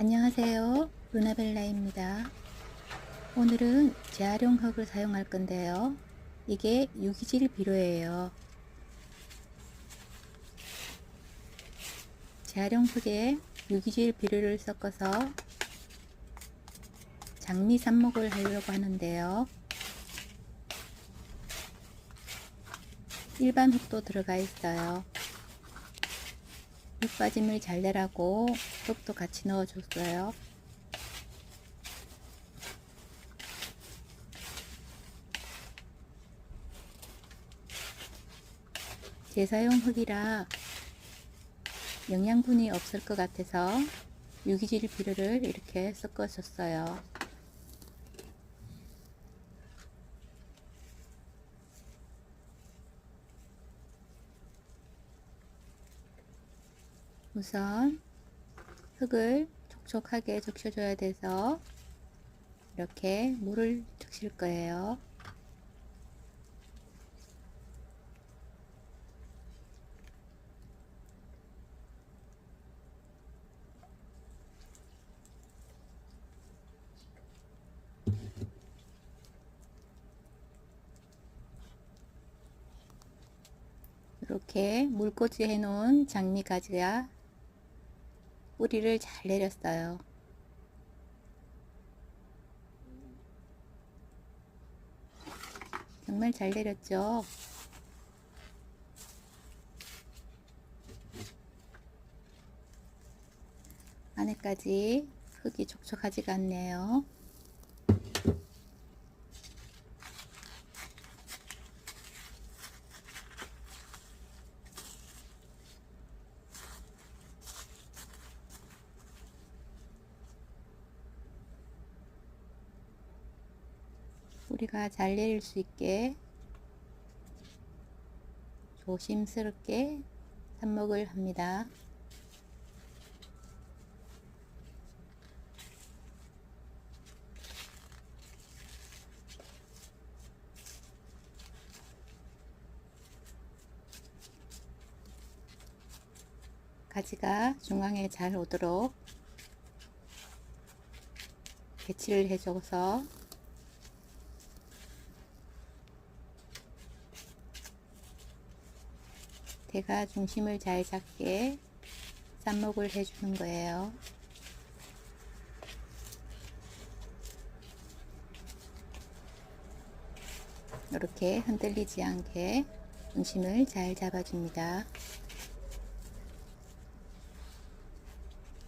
안녕하세요. 루나벨라입니다. 오늘은 재활용 흙을 사용할 건데요. 이게 유기질 비료예요. 재활용 흙에 유기질 비료를 섞어서 장미 삽목을 하려고 하는데요. 일반 흙도 들어가 있어요. 흙 빠짐을 잘 내라고 흙도 같이 넣어줬어요. 재사용 흙이라 영양분이 없을 것 같아서 유기질 비료를 이렇게 섞어줬어요. 우선 흙을 촉촉하게 적셔줘야 돼서 이렇게 물을 적실 거예요. 이렇게 물꽂이 해 놓은 장미 가지가 뿌리를 잘 내렸어요. 정말 잘 내렸죠? 안에까지 흙이 촉촉하지가 않네요. 뿌리가 잘 내릴 수 있게 조심스럽게 삽목을 합니다. 가지가 중앙에 잘 오도록 배치를 해줘서 대가 중심을 잘 잡게 쌈목을 해주는 거예요. 이렇게 흔들리지 않게 중심을 잘 잡아줍니다.